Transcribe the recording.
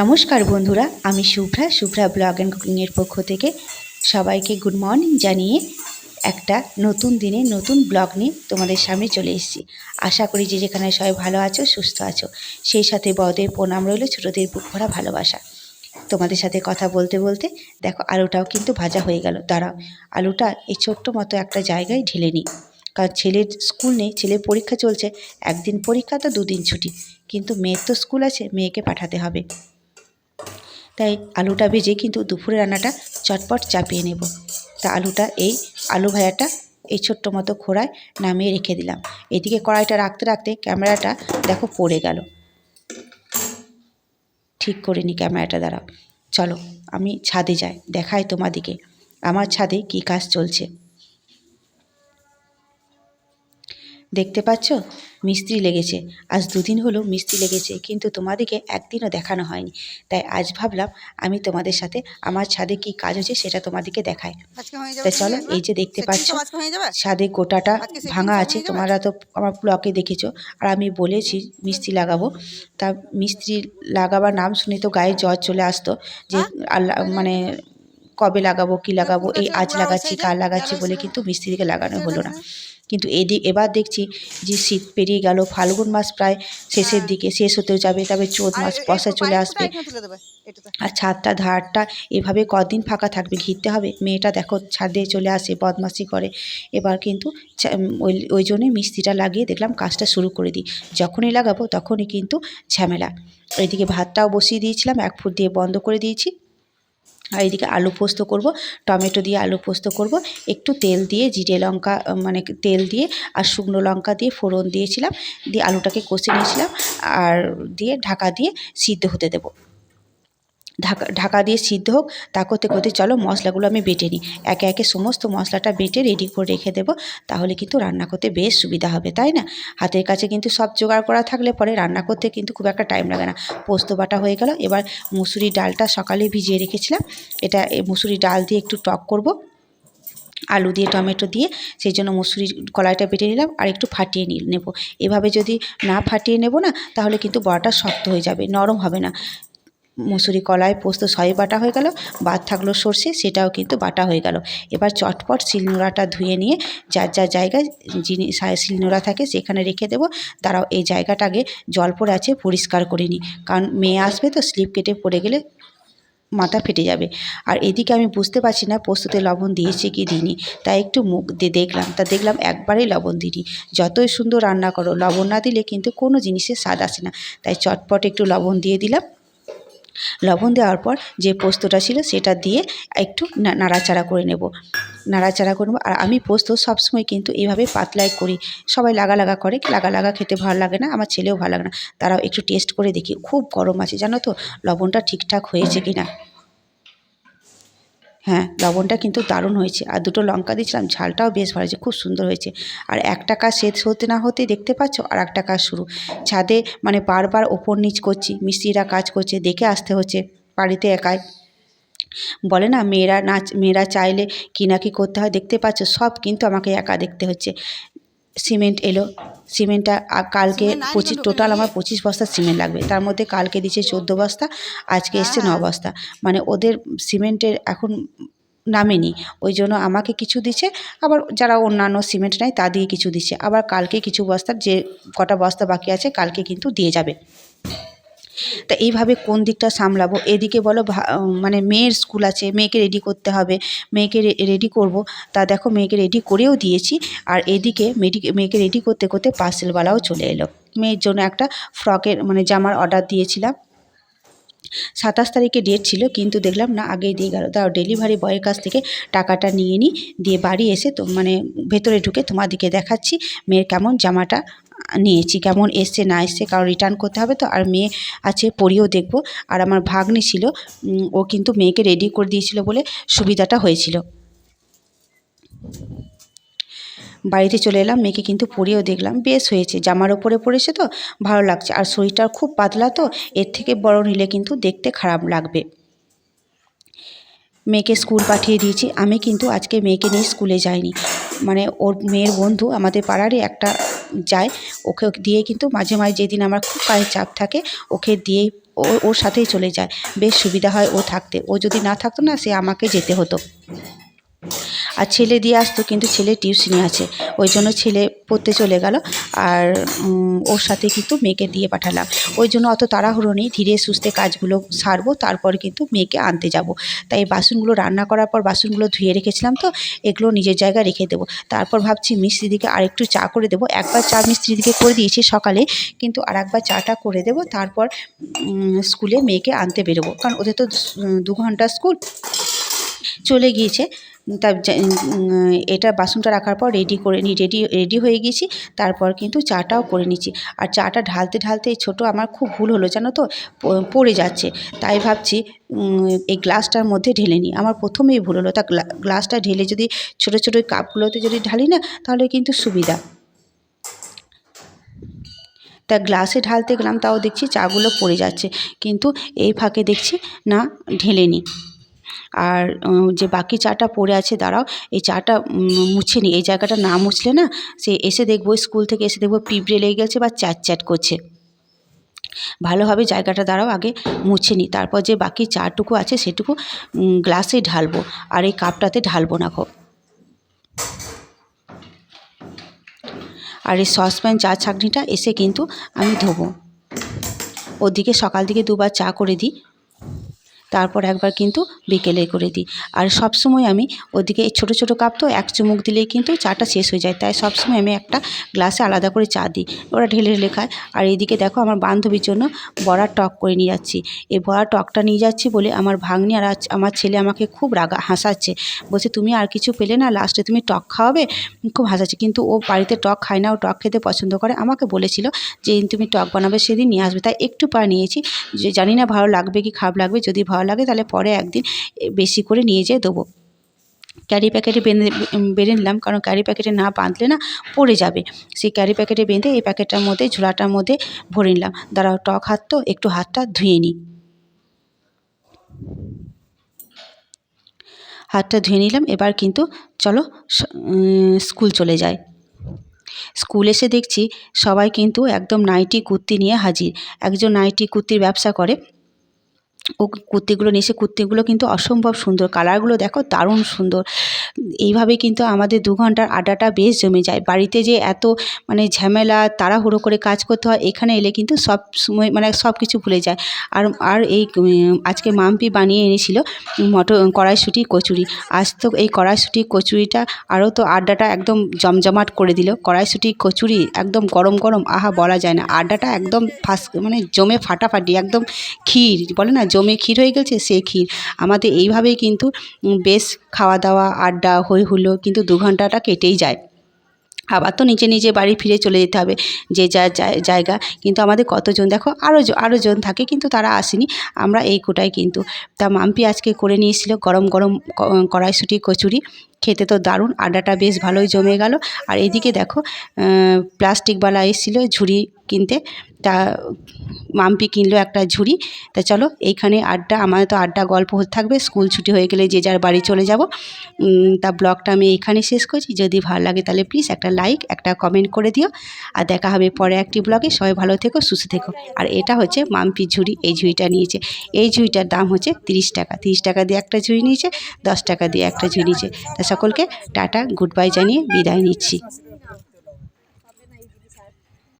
নমস্কার বন্ধুরা, আমি শুভ্রা শুভ্রা ব্লগ অ্যান্ড কুকিংয়ের পক্ষ থেকে সবাইকে গুড মর্নিং জানিয়ে একটা নতুন দিনে নতুন ব্লগ নিয়ে তোমাদের সামনে চলে এসেছি। আশা করি যে যেখানে সবাই ভালো আছো, সুস্থ আছো, সেই সাথে বড়দের প্রণাম রইল, ছোটোদের বুক ভরা ভালোবাসা। তোমাদের সাথে কথা বলতে বলতে দেখো আলুটাও কিন্তু ভাজা হয়ে গেল। দাঁড়াও, আলুটা এই ছোট্ট মতো একটা জায়গায় ঢেলে নিই। কারণ ছেলের স্কুল নেই, ছেলের পরীক্ষা চলছে, একদিন পরীক্ষা তো দুদিন ছুটি। কিন্তু মেয়ের তো স্কুল আছে, মেয়েকে পাঠাতে হবে। তাই আলুটা ভেজে কিন্তু দুপুরে রান্নাটা চটপট চাপিয়ে নেব। তা আলুটা এই আলু ভাজাটা এই ছোট্ট মতো খোড়ায় নামিয়ে রেখে দিলাম। এদিকে কড়াইটা রাখতে রাখতে ক্যামেরাটা দেখো পড়ে গেল। ঠিক করে নি ক্যামেরাটা দ্বারা। চলো, আমি ছাদে যাই, দেখাই তোমাদিকে। আমার ছাদে কি কাজ চলছে? দেখতে পাচ্ছ? মিস্ত্রি লেগেছে। আজ দুদিন হলো মিস্ত্রি লেগেছে কিন্তু তোমাদেরকে একদিনও দেখানো হয়নি। তাই আজ ভাবলাম আমি তোমাদের সাথে আমার ছাদে কি কাজ হচ্ছে সেটা তোমাদেরকে দেখাই। আজকে তাই চলো এই যে দেখতে পাচ্ছ ছাদে গোটাটা ভাঙা আছে তোমরা তো আমার ব্লকে দেখেছ। আর আমি বলেছি মিস্ত্রি লাগাবো। তা মিস্ত্রি লাগাবার নাম শুনে তো গায়ে জ্বর চলে আসতো যে হ্যাঁ? মানে কবে লাগাবো কি লাগাবো এই আজ লাগাচ্ছি কাল লাগাচ্ছি বলে কিন্তু মিস্ত্রিকে লাগানো হলো না। কিন্তু এদিক এবার দেখছি যে শীত পেরিয়ে গেল ফাল্গুন মাস প্রায় শেষের হ্যাঁ। দিকে শেষ হতেও যাবে তবে আর মাস বর্ষা চলে আসবে। আর ছাদটা ধারটা এভাবে কদিন ফাঁকা থাকবে ঘিরতে হবে। মেয়েটা দেখো ছাদে চলে আসে বদমাসি করে। এবার কিন্তু ওই ওই জন্যই মিস্ত্রিটা লাগিয়ে দেখলাম কাজটা শুরু করে দিই। যখনই লাগাবো তখনই কিন্তু ঝামেলা। এদিকে ভাতটাও বসিয়ে দিয়েছিলাম এক ফুট দিয়ে বন্ধ করে দিয়েছি। আর এদিকে আলু পোস্ত করব, টমেটো দিয়ে আলু পোস্ত করব, একটু তেল দিয়ে জিরে লঙ্কা মানে তেল দিয়ে আর শুকনো লঙ্কা দিয়ে ফোড়ন দিয়েছিলাম, দিয়ে আলুটাকে কষে নিয়েছিলাম, আর দিয়ে ঢাকা দিয়ে সিদ্ধ হতে দেবো। ঢাকা ঢাকা দিয়ে সিদ্ধ হোক, তা করতে করতে চলো মশলাগুলো আমি বেটে নিই। একে একে সমস্ত মশলাটা বেটে রেডি করে রেখে দেবো, তাহলে কিন্তু রান্না করতে বেশ সুবিধা হবে, তাই না? হাতের কাছে কিন্তু সব জোগাড় করা থাকলে পরে রান্না করতে কিন্তু খুব একটা টাইম লাগে না। পোস্ত বাটা হয়ে গেল, এবার মুসুরি ডালটা সকালে ভিজিয়ে রেখেছিলাম। এটা মুসুরি ডাল দিয়ে একটু টক করব, আলু দিয়ে, টমেটো দিয়ে, সেই জন্য মুসুরি কলাইটা বেটে নিলাম, আর একটু ফাটিয়ে নেব। এভাবে যদি না ফাটিয়ে নেব না, তাহলে কিন্তু বড়াটা শক্ত হয়ে যাবে, নরম হবে না। মুসুরি কলাই, পোস্ত সবই বাটা হয়ে গেল। বাদ থাকল সর্ষে, সেটাও কিন্তু বাটা হয়ে গেল। এবার চটপট শিলনোড়াটা ধুয়ে নিয়ে যার যার জায়গায় যিনি শিলনোড়া থাকে সেখানে রেখে দেবো। তারাও এই জায়গাটা আগে জল পড়ে আছে, পরিষ্কার করে নিই। কারণ মেয়ে আসবে তো স্লিপ কেটে পড়ে গেলে মাথা ফেটে যাবে। আর এদিকে আমি বুঝতে পারছি না, পোস্ততে লবণ দিয়েছে কি দিইনি। তাই একটু মুখ দিয়ে দেখলাম। তা দেখলাম একবারেই লবণ দিইনি। যতই সুন্দর রান্না করো, লবণ না দিলে কিন্তু কোনো জিনিসের স্বাদ আসে না। তাই চটপট একটু লবণ দিয়ে দিলাম। লবণ দেওয়ার পর যে পোস্তটা ছিল সেটা দিয়ে একটু নাড়াচাড়া করে নেব। নাড়াচাড়া করে নেব। আর আমি পোস্ত সবসময় কিন্তু এইভাবে পাতলাই করি। সবাই লাগা লাগা করে। লাগা লাগা খেতে ভালো লাগে না, আমার ছেলেও ভালো লাগে না। তারাও একটু টেস্ট করে দেখি। খুব গরম আছে, জানো তো? লবণটা ঠিকঠাক হয়েছে কি না হ্যাঁ লবণটা কিন্তু দারুণ হয়েছে। আর দুটো লঙ্কা দিয়েছিলাম, ঝালটাও বেশ ভালো হয়েছে, খুব সুন্দর হয়েছে। আর একটা কাজ শেষ হতে না হতেই দেখতে পাচ্ছ, আর একটা কাজ শুরু। ছাদে মানে বারবার ওপর নিচ করছি, মিস্ত্রিরা কাজ করছে, দেখে আসতে হচ্ছে বাড়িতে একাই। বলে না, মেয়েরা নাচ মেয়েরা চাইলে কি না কি করতে হয়, দেখতে পাচ্ছ, সব কিন্তু আমাকে একা দেখতে হচ্ছে। সিমেন্ট এলো। সিমেন্টটা কালকে পঁচিশ টোটাল আমার পঁচিশ বস্তা সিমেন্ট লাগবে। তার মধ্যে কালকে দিচ্ছে চোদ্দ বস্তা আজকে এসছে ন হ্যাঁ। বস্তা। মানে ওদের সিমেন্টের এখন নামেনি। ওই জন্য আমাকে কিছু দিচ্ছে আবার যারা অন্যান্য সিমেন্ট নেয় তা দিয়ে কিছু দিচ্ছে আবার কালকে কিছু বস্তার যে কটা বস্তা বাকি আছে কালকে কিন্তু দিয়ে যাবে। তা এইভাবে কোন দিকটা সামলাবো? এদিকে বলো মানে মেয়ের স্কুল আছে, মেয়েকে রেডি করতে হবে, মেয়েকে রেডি করব। তা দেখো মেয়েকে রেডি করেও দিয়েছি, আর এদিকে মেডি মেয়েকে রেডি করতে করতে পার্সেলওয়ালাও চলে এলো। মেয়ের জন্য একটা ফ্রকের মানে জামার অর্ডার দিয়েছিলাম। সাতাশ তারিখে ডেট ছিল, কিন্তু দেখলাম না, আগেই দিয়ে গেল। তাও ডেলিভারি বয়ের কাছ থেকে টাকাটা নিয়ে নিই দিয়ে বাড়ি এসে তো মানে ভেতরে ঢুকে তোমাদেরকে দেখাচ্ছি, মেয়ের কেমন জামাটা। নিয়েছি, কেমন এসছে, না এসছে কারণ রিটার্ন করতে হবে তো, আর মেয়ে আছে পরিয়েও দেখব। আর আমার ভাগ্নি ছিল ও কিন্তু মেয়েকে রেডি করে দিয়েছিল বলে সুবিধাটা হয়েছিল। বাড়িতে চলে এলাম, মেয়েকে কিন্তু পরিয়েও দেখলাম, বেশ হয়েছে, জামার ওপরে পড়েছে তো, ভালো লাগছে। আর শরীরটা খুব পাতলা তো, এর থেকে বড় নিলে কিন্তু দেখতে খারাপ লাগবে। মেয়েকে স্কুল পাঠিয়ে দিয়েছি। আমি কিন্তু আজকে মেয়েকে নিয়ে স্কুলে যাইনি। মানে ওর মেয়ের বন্ধু আমাদের পাড়ারই একটা যায়, ওকে দিয়ে কিন্তু মাঝে মাঝে যেদিন আমার খুব কাজের চাপ থাকে, ওকে দিয়ে ও, ওর সাথেই চলে যায়। বেশ সুবিধা হয় ও থাকতে। ও যদি না থাকতো না, সে আমাকে যেতে হতো। আর ছেলে দিয়ে আসতো কিন্তু ছেলে টিউশনি আছে। ওই জন্য ছেলে পড়তে চলে গেল আর ওর সাথে কিন্তু মেয়েকে দিয়ে পাঠালাম। ওই জন্য অত তাড়াহুড়ো নেই, ধীরে সুস্থে কাজগুলো সারবো, তারপর কিন্তু মেয়েকে আনতে যাব। তাই বাসনগুলো রান্না করার পর বাসনগুলো ধুয়ে রেখেছিলাম তো, এগুলো নিজের জায়গায় রেখে দেবো। তারপর ভাবছি মিস্ত্রিদিকে আরেকটু চা করে দেবো। একবার চা মিস্ত্রিদিকে করে দিয়েছি সকালে, কিন্তু আর একবার চাটা করে দেবো। তারপর স্কুলে মেয়েকে আনতে বেরোবো। কারণ ওদের তো দু ঘণ্টা স্কুল চলে গিয়েছে। তা এটা বাসনটা রাখার পর রেডি করে নিই রেডি রেডি হয়ে গেছি তারপর কিন্তু চাটাও করে নিচ্ছি। আর চাটা ঢালতে ঢালতে ছোটো আমার খুব ভুল হলো, জানো তো? পড়ে যাচ্ছে। তাই ভাবছি এই গ্লাসটার মধ্যে ঢেলে নিই। আমার প্রথমেই ভুল হলো। তা গ্লা- গ্লাসটা ঢেলে যদি ছোটো ছোটো কাপগুলোতে যদি ঢালি না, তাহলে কিন্তু সুবিধা। তা গ্লাসে ঢালতে গেলাম, তাও দেখছি চাগুলো পড়ে যাচ্ছে। কিন্তু এই ফাঁকে দেখছি, না, ঢেলে নিই আর যে বাকি চাটা পড়ে আছে, দাঁড়াও, এই চাটা মুছে নিই এই জায়গাটা না মুছলে না, সে এসে দেখব স্কুল থেকে এসে দেখব, পিঁপড়ে লেগে গেছে বা চ্যাট চ্যাট করছে। ভালোভাবে জায়গাটা দাঁড়াও, আগে মুছে নিই তারপর যে বাকি চাটুকু আছে, সেটুকু গ্লাসে ঢালবো, আর এই কাপটাতে ঢালবো না খো আর এই সসপ্যান, চা ছাঁকনিটা এসে কিন্তু আমি ধোবো। ওদিকে সকাল দিকে দুবার চা করে দিই। তারপর একবার কিন্তু বিকেলে করে দিই। আর সব সময় আমি ওদিকে ছোটো ছোটো কাপ তো এক চুমুক দিলেই কিন্তু চাটা শেষ হয়ে যায়। তাই সব সময় আমি একটা গ্লাসে আলাদা করে চা দিই। ওরা ঢেলে ঢেলে খায়। আর এইদিকে দেখো আমার বান্ধবীর জন্য বড়ার টক করে নিয়ে যাচ্ছি। এই বড়ার টকটা নিয়ে যাচ্ছি বলে আমার ভাগ্নি আর আমার ছেলে আমাকে খুব রাগা, হাসাচ্ছে। বলছে, তুমি আর কিছু পেলে না লাস্টে তুমি টক খাওয়াবে? খুব হাসাচ্ছে। কিন্তু ও বাড়িতে টক খায় না, ও টক খেতে পছন্দ করে। আমাকে বলেছিল যে "দিন তুমি টক বানাবে, সেদিন নিয়ে আসবে। তাই একটু পা নিয়েছি। যে, জানি না ভালো লাগবে কি খারাপ লাগবে, যদি ভালো লাগে, তাহলে পরে একদিন বেশি করে নিয়ে যেয়ে দেবো। ক্যারি প্যাকেটে বেঁধে বেঁধে নিলাম, কারণ ক্যারি প্যাকেটে না বাঁধলে না পড়ে যাবে। সেই ক্যারি প্যাকেটে বেঁধে এই প্যাকেটটার মধ্যে, ঝোলাটার মধ্যে ভরে নিলাম। দাঁড়াও, টক হাত তো, একটু হাতটা ধুয়ে নিই। হাতটা ধুয়ে নিলাম, এবার কিন্তু চলো স্কুল চলে যায় স্কুল এসে দেখছি সবাই কিন্তু একদম নাইটি কুর্তি নিয়ে হাজির। একজন নাইটি কুর্তির ব্যবসা করে ও কুর্তিগুলো নিয়ে এসে কুর্তিগুলো কিন্তু অসম্ভব সুন্দর। কালারগুলো দেখো দারুণ সুন্দর। এইভাবে কিন্তু আমাদের দু ঘণ্টার আড্ডাটা বেশ জমে যায়। বাড়িতে যে এত মানে ঝামেলা, তাড়াহুড়ো করে কাজ করতে হয়, এখানে এলে কিন্তু সব সময় মানে সব কিছু ভুলে যায়। আর আর এই আজকে মাম্পি বানিয়ে এনেছিল মটর, কড়াইশুঁটি, কচুরি। আজ তো এই কড়াইশুঁটি, কচুরিটা আরও তো আড্ডাটা একদম জমজমাট করে দিল। কড়াইশুঁটি, কচুরি একদম গরম গরম, আহা, বলা যায় না। আড্ডাটা একদম ফাস মানে জমে ফাটাফাটি, একদম ক্ষীর, বলে না? জমে ক্ষীর হয়ে গেছে, সে ক্ষীর। আমাদের এইভাবেই কিন্তু বেশ খাওয়া দাওয়া আড্ডা হই হুলো কিন্তু দু ঘন্টাটা কেটেই যায়। আবার তো নিজে নিজে বাড়ি ফিরে চলে যেতে হবে, যে যা জায়- জায়গা। কিন্তু আমাদের কতজন, দেখো আরও আরও জন থাকে কিন্তু তারা আসেনি। আমরা এই কোটায় কিন্তু। তা মাম্পি আজকে করে নিয়েছিল গরম গরম কড়াইশুঁটি, কচুরি। খেতে তো দারুণ, আড্ডাটা বেশ ভালোই জমে গেল। আর এদিকে দেখো প্লাস্টিকওয়ালা এসেছিল ঝুড়ি কিনতে। তা মাম্পি কিনলো একটা ঝুড়ি। তা চলো, এইখানে আড্ডা, আমাদের তো আড্ডা গল্প হতে থাকবে, স্কুল ছুটি হয়ে গেলে যে যার বাড়ি চলে যাব। তা ব্লগটা আমি এখানে শেষ করছি। যদি ভালো লাগে তাহলে প্লিজ একটা লাইক একটা কমেন্ট করে দিও। আর দেখা হবে পরে একটি ব্লগে সবাই ভালো থেকো, সুস্থ থেকো। আর এটা হচ্ছে মাম্পির ঝুড়ি, এই ঝুড়িটা নিয়েছে। এই ঝুড়িটার দাম হচ্ছে তিরিশ টাকা। তিরিশ টাকা দিয়ে একটা ঝুড়ি নিয়েছে, দশ টাকা দিয়ে একটা ঝুড়ি নিয়েছে। তা সকলকে টাটা গুড বাই জানিয়ে বিদায় নিচ্ছি।